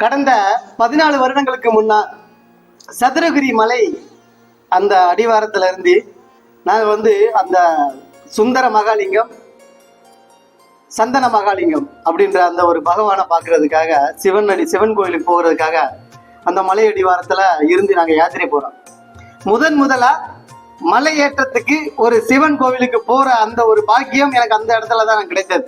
கடந்த பதினாலு வருடங்களுக்கு முன்னால் சதுரகிரி மலை அந்த அடிவாரத்துல இருந்து நான் வந்து அந்த சுந்தர மகாலிங்கம் சந்தன மகாலிங்கம் அப்படின்ற அந்த ஒரு பகவானை பார்க்கறதுக்காக சிவன் அடி சிவன் கோயிலுக்கு போகிறதுக்காக அந்த மலை அடிவாரத்துல இருந்து நாங்க யாத்திரை போறோம். முதன் முதலா மலை ஏற்றத்துக்கு ஒரு சிவன் கோவிலுக்கு போற அந்த ஒரு பாக்கியம் எனக்கு அந்த இடத்துல தான் எனக்கு கிடைத்தது.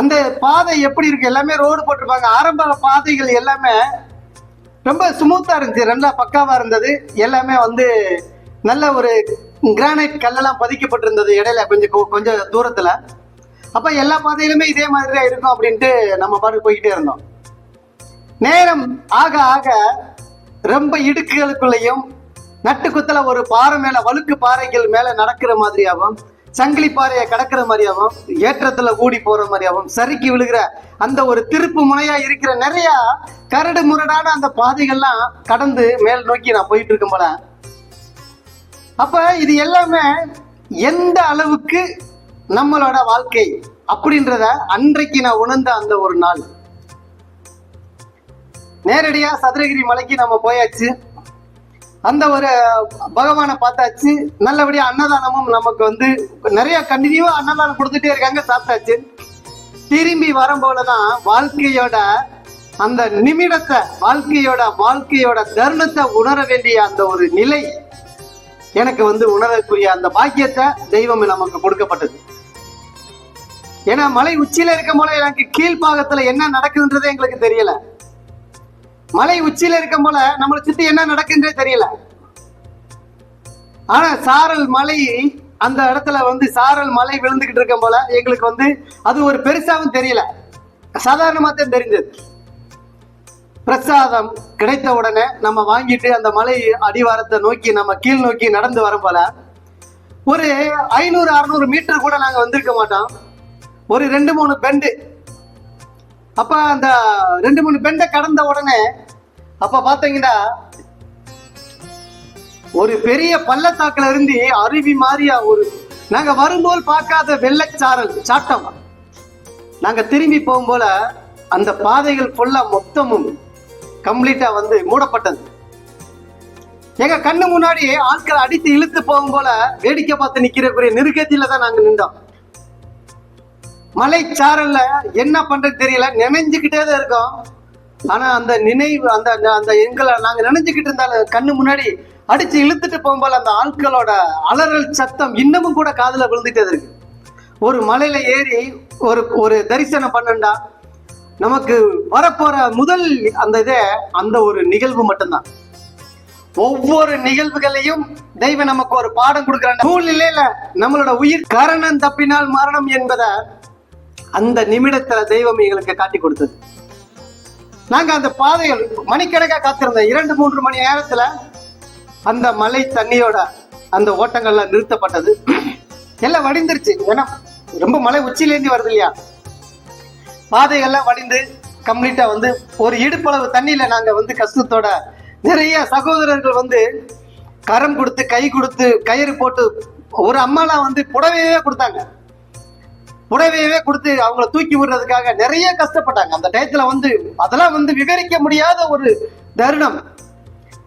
அந்த பாதை எப்படி இருக்கு? எல்லாமே ரோடு போட்டிருப்பாங்க. ஆரம்ப பாதைகள் எல்லாமே ரொம்ப ஸ்மூத்தா இருந்துச்சு. நல்லா பக்காவா இருந்தது. எல்லாமே வந்து நல்ல ஒரு கிரானைட் கல்லெல்லாம் பதிக்கப்பட்டிருந்தது இடையில கொஞ்சம் கொஞ்சம் தூரத்துல. அப்ப எல்லா பாதையிலுமே இதே மாதிரி தான் இருக்கும் அப்படின்ட்டு நம்ம பாட்டு போய்கிட்டே இருந்தோம். நேரம் ஆக ஆக ரொம்ப இடுக்குகளுக்குள்ளேயும் நட்டுக்குத்துல ஒரு பாறை மேல வழுக்கு பாறைகள் மேல நடக்கிற மாதிரியாகவும் சங்கிலி பாறையை கடக்கிற மாதிரியாகவும் ஏற்றத்துல ஊடி போற மாதிரியாகவும் சறுக்கி விழுகிற அந்த ஒரு திருப்பு முனையா இருக்கிற நிறைய கரடு முரடான அந்த பாதைகள்லாம் கடந்து மேல் நோக்கி நான் போயிட்டு இருக்கும் போல. அப்ப இது எல்லாமே எந்த அளவுக்கு நம்மளோட வாழ்க்கை அப்படின்றத அன்றைக்கு நான் உணர்ந்த அந்த ஒரு நாள். நேரடியா சதுரகிரி மலைக்கு நம்ம போயாச்சு. அந்த ஒரு பகவானை பார்த்தாச்சு. நல்லபடியா அன்னதானமும் நமக்கு வந்து நிறைய கண்டினியூவா அன்னதானம் கொடுத்துட்டே இருக்காங்க சாப்பிட்டாச்சு. திரும்பி வரும்போதுதான் வாழ்க்கையோட அந்த நிமிடத்தை வாழ்க்கையோட வாழ்க்கையோட தருணத்தை உணர வேண்டிய அந்த ஒரு நிலை எனக்கு வந்து உணரக்கூடிய அந்த பாக்கியத்தை தெய்வம் நமக்கு கொடுக்கப்பட்டது. ஏன்னா மலை உச்சியில இருக்கும் போல எனக்கு கீழ்ப்பாகத்துல என்ன நடக்குதுன்றதே எங்களுக்கு தெரியல. மலை உச்சியில இருக்கும் போல நம்மளை சுத்தி என்ன நடக்குன்றே தெரியல. ஆனா சாரல் மலை அந்த இடத்துல வந்து சாரல் மலை விழுந்துகிட்டு இருக்கும் போல எங்களுக்கு வந்து அது ஒரு பெருசாவும் தெரியல. சாதாரணமா தான் தெரிஞ்சது. பிரசாதம் கிடைத்த உடனே நம்ம வாங்கிட்டு அந்த மலை அடிவாரத்தை நோக்கி நம்ம கீழ் நோக்கி நடந்து வரும் போல ஒரு ஐநூறு அறுநூறு மீட்டர் கூட நாங்க வந்திருக்க மாட்டோம். ஒரு ரெண்டு மூணு பெண்டு. அப்ப அந்த ரெண்டு மூணு பெண்டை கடந்த உடனே அப்ப பாத்தீங்கன்னா ஒரு பெரிய பள்ளத்தாக்குல இருந்து அருவி மாதிரியா ஒரு நாங்க வரும்போது பார்க்காத வெள்ளச்சாரல் சாட்டம். நாங்க திரும்பி போகும்போல அந்த பாதைகள் ஃபுல்லா மொத்தமும் கம்ப்ளீட்டா வந்து மூடப்பட்டது. எங்க கண்ணு முன்னாடி ஆட்கள் அடித்து இழுத்து போகும் போல வேடிக்கை பார்த்து நிக்கிறக்கூடிய நெருக்கத்தில தான் நாங்க நின்றோம். மலைச்சாரல்ல என்ன பண்றது தெரியல நினைஞ்சுக்கிட்டே தான் இருக்கோம். ஆனா அந்த நினைவு அந்த அந்த எங்களை நாங்க நினைச்சுக்கிட்டு இருந்தாலும் கண்ணு முன்னாடி அடிச்சு இழுத்துட்டு போகும்போது அந்த ஆட்களோட அலறல் சத்தம் இன்னமும் கூட காதுல விழுந்துட்டே இருக்கு. ஒரு மலையில ஏறி ஒரு ஒரு தரிசனம் பண்ணண்டா நமக்கு வரப்போற முதல் அந்த இதே அந்த ஒரு நிகழ்வு மட்டும்தான். ஒவ்வொரு நிகழ்வுகளையும் தெய்வம் நமக்கு ஒரு பாடம் கொடுக்கிற சூழ்நிலையில நம்மளோட உயிர் கரணம் தப்பினால் மரணம் என்பதை அந்த நிமிடத்துல தெய்வம் எங்களுக்கு காட்டி கொடுத்தது. நாங்க அந்த பாதைகள் மணிக்கணக்கா காத்திருந்தோம் இரண்டு மூன்று மணி நேரத்துல அந்த மலை தண்ணியோட அந்த ஓட்டங்கள்லாம் நிறுத்தப்பட்டது. எல்லாம் வடிந்துருச்சு. ஏன்னா ரொம்ப மலை உச்சியிலேருந்து வருது இல்லையா? பாதைகள்லாம் வடிந்து கம்ப்ளீட்டா வந்து ஒரு இடுப்பளவு தண்ணியில நாங்க வந்து கஷ்டத்தோட நிறைய சகோதரர்கள் வந்து கரம் கொடுத்து கை கொடுத்து கயிறு போட்டு ஒரு அம்மாலாம் வந்து புடவையே கொடுத்தாங்க. புடவையவே கொடுத்து அவங்கள தூக்கி விடுறதுக்காக நிறைய கஷ்டப்பட்டாங்க. அந்த டயத்துல வந்து அதெல்லாம் வந்து விவரிக்க முடியாத ஒரு தருணம்.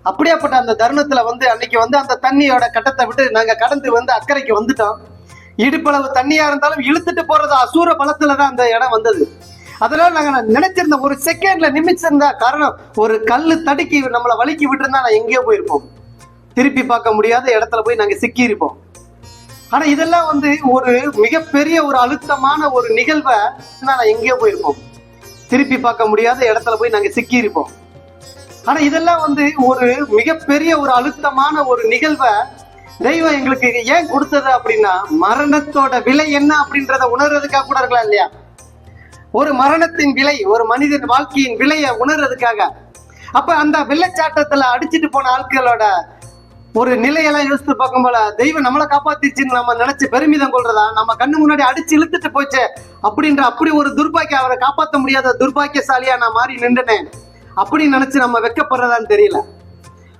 அப்படியாப்பட்ட அந்த தருணத்துல வந்து அன்னைக்கு வந்து அந்த தண்ணியோட கட்டத்தை விட்டு நாங்க கடந்து வந்து அக்கறைக்கு வந்துட்டோம். இடுப்பளவு தண்ணியா இருந்தாலும் இழுத்துட்டு போறது அசூர பலத்துல தான் அந்த இடம் வந்தது. அதனால நாங்க நினைச்சிருந்த ஒரு செகண்ட்ல நிமிச்சிருந்தா காரணம் ஒரு கல்லு தடுக்கி நம்மளை வலிக்கி விட்டுருந்தா நான் எங்கேயோ போயிருப்போம். திருப்பி பார்க்க முடியாத இடத்துல போய் நாங்க சிக்கி இருப்போம் ஆனா இதெல்லாம் வந்து ஒரு மிகப்பெரிய ஒரு அழுத்தமான ஒரு நிகழ்வை நான் எங்கேயோ போயிருப்போம். திருப்பி பார்க்க முடியாத இடத்துல போய் நாங்க சிக்கி இருப்போம் ஆனா இதெல்லாம் வந்து ஒரு மிகப்பெரிய ஒரு அழுத்தமான ஒரு நிகழ்வை தெய்வம் எங்களுக்கு ஏன் கொடுத்தது அப்படின்னா மரணத்தோட விலை என்ன அப்படின்றத உணர்றதுக்காக கூட இருக்கலாம் இல்லையா? ஒரு மரணத்தின் விலை ஒரு மனிதன் வாழ்க்கையின் விலையை உணர்றதுக்காக. அப்ப அந்த வெள்ளச்சாட்டத்துல அடிச்சிட்டு போன ஆட்களோட ஒரு நிலையெல்லாம் யோசித்து பார்க்கும் போல தெய்வம் நம்மளை காப்பாத்திச்சுன்னு நம்ம நினைச்சு பெருமிதம் கொள்றதா? நம்ம கண்ணு முன்னாடி அடிச்சு இழுத்துட்டு போச்சே? அப்படின்ற அப்படி ஒரு துர்பாக்கிய அவரை காப்பாற்ற முடியாத துர்பாக்கியசாலியா நான் மாறி நின்றுனேன். அப்படின்னு நினைச்சு நம்ம வெக்கப்படுறதான்னு தெரியல.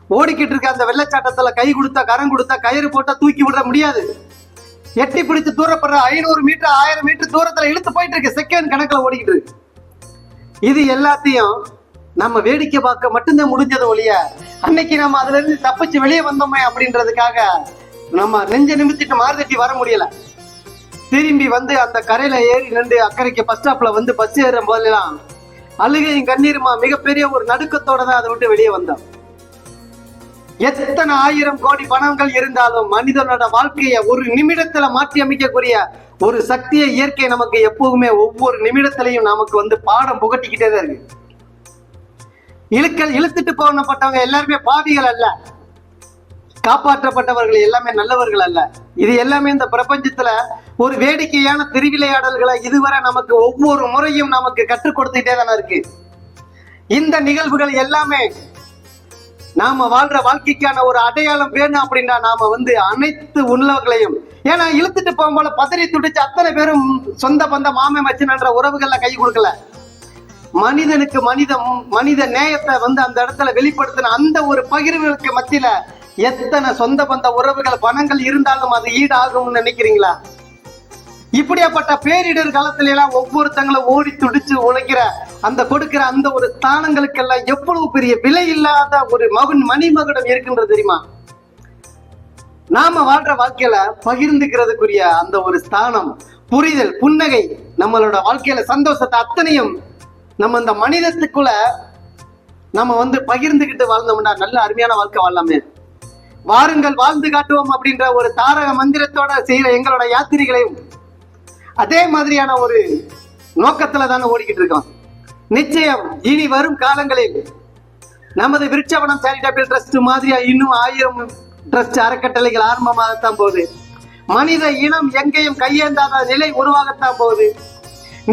ஓடிக்கிட்டு இருக்க அந்த வெள்ளச்சாட்டத்துல கை கொடுத்தா கரம் கொடுத்தா கயிறு போட்டா தூக்கி விட முடியாது. எட்டி பிடித்து தூரப்படுற ஐநூறு மீட்டர் ஆயிரம் மீட்டர் தூரத்துல இழுத்து போயிட்டு இருக்கு. செகண்ட் கணக்குல ஓடிக்கிட்டு இருக்கு. இது எல்லாத்தையும் நம்ம வேடிக்கை பார்க்க மட்டும்தான் முடிஞ்சது ஒழிய அன்னைக்கு நம்ம அதுல இருந்து தப்பிச்சு வெளியே வந்தோமே அப்படின்றதுக்காக நம்ம நெஞ்ச நிமித்திட்டு மாறுதட்டி வர முடியல. திரும்பி வந்து அந்த கரையில ஏறி நின்று அக்கறைக்கு பஸ் ஸ்டாப்ல வந்து பஸ் ஏறும் போதெல்லாம் அழுகையும் கண்ணீருமா மிகப்பெரிய ஒரு நடுக்கத்தோட தான் அதை விட்டு வெளியே வந்தோம். எத்தனை ஆயிரம் கோடி பணங்கள் இருந்தாலும் மனிதனோட வாழ்க்கையை ஒரு நிமிடத்துல மாற்றி அமைக்கக்கூடிய ஒரு சக்தியை இயற்கை நமக்கு எப்போவுமே ஒவ்வொரு நிமிடத்திலையும் நமக்கு வந்து பாடம் புகட்டிக்கிட்டே தான் இருக்கு. இழுக்க இழுத்துட்டு போனப்பட்டவங்க எல்லாருமே பாவிகள் அல்ல. காப்பாற்றப்பட்டவர்கள் எல்லாமே நல்லவர்கள் அல்ல. இது எல்லாமே இந்த பிரபஞ்சத்துல ஒரு வேடிக்கையான திருவிளையாடல்களை இதுவரை நமக்கு ஒவ்வொரு முறையும் நமக்கு கற்றுக் கொடுத்துட்டே தானே இருக்கு. இந்த நிகழ்வுகள் எல்லாமே நாம வாழ்ற வாழ்க்கைக்கான ஒரு அடையாளம் வேணும் அப்படின்னா நாம வந்து அனைத்து உள்ளவர்களையும் ஏன்னா இழுத்துட்டு போகும்போது பதறி துடிச்சு அத்தனை பேரும் சொந்த பந்த மாமே மச்சினன்ற உறவுகள்ல கை கொடுக்கல. மனிதனுக்கு மனிதம் மனித நேயத்தை வந்து அந்த இடத்துல வெளிப்படுத்தின அந்த ஒரு பகிர்வுகளுக்கு மத்தியில எத்தனை சொந்த பந்த உறவுகள் பணங்கள் இருந்தாலும் அது ஈடாகும்னு நினைக்கிறீங்களா? இப்படியாப்பட்ட பேரிடர் காலத்துல எல்லாம் ஒவ்வொருத்தங்களும் ஓடி துடிச்சு உழைக்கிற அந்த கொடுக்கிற அந்த ஒரு ஸ்தானங்களுக்கெல்லாம் எவ்வளவு பெரிய விலை இல்லாத ஒரு மகன் மணிமகுடம் இருக்கின்றது தெரியுமா? நாம வாழ்ற வாழ்க்கையில பகிர்ந்துக்கிறதுக்குரிய அந்த ஒரு ஸ்தானம் புரிதல் புன்னகை நம்மளோட வாழ்க்கையில சந்தோஷத்தை அத்தனையும் நம்ம இந்த மனிதத்துக்குள்ள நம்ம வந்து பகிர்ந்துகிட்டு வாழ்ந்தோம்னா நல்ல அருமையான வாழ்க்கை வாழலாமே. வாருங்கள் வாழ்ந்து காட்டுவோம் அப்படின்ற ஒரு தாரக மந்திரத்தோட செய்யற எங்களோட யாத்திரைகளையும் அதே மாதிரியான ஒரு நோக்கத்துல தானே ஓடிக்கிட்டு இருக்கோம். நிச்சயம் இனி வரும் காலங்களில் நமது விருட்சவனம் சேரிட்டபிள் ட்ரஸ்ட் மாதிரியா இன்னும் ஆயிரம் ட்ரஸ்ட் அறக்கட்டளைகள் ஆரம்பமாகத்தான் போகுது. மனித இனம் எங்கேயும் கையேந்தாத நிலை உருவாகத்தான் போகுது.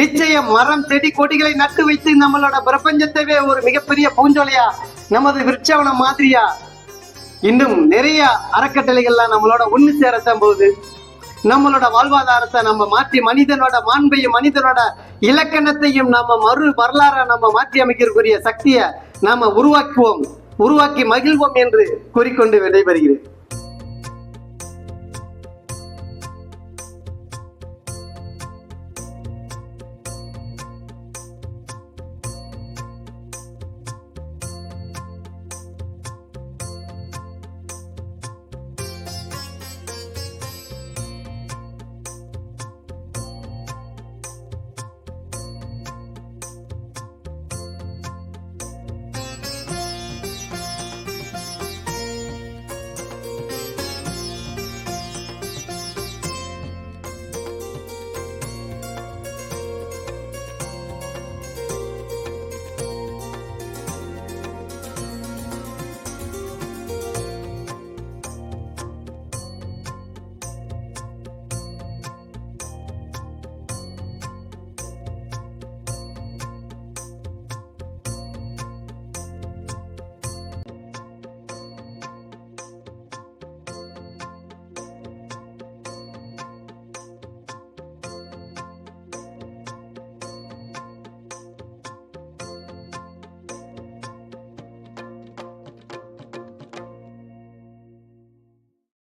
நிச்சயம் மரம் செடி கொடிகளை நட்டு வைத்து நம்மளோட பிரபஞ்சத்தவே ஒரு மிகப்பெரிய பூஞ்சோலையா நமது விற்சவனம் மாதிரியா? இன்னும் நிறைய அறக்கட்டளைகள்லாம் நம்மளோட ஒண்ணு சேரத்தான் போகுது. நம்மளோட வாழ்வாதாரத்தை நம்ம மாற்றி மனிதனோட மாண்பையும் மனிதனோட இலக்கணத்தையும் நாம மறு வரலாற நம்ம மாற்றி அமைக்கக்கூடிய சக்தியை நாம உருவாக்குவோம் உருவாக்கி மகிழ்வோம் என்று கூறிக்கொண்டு விடைபெறுகிறேன்.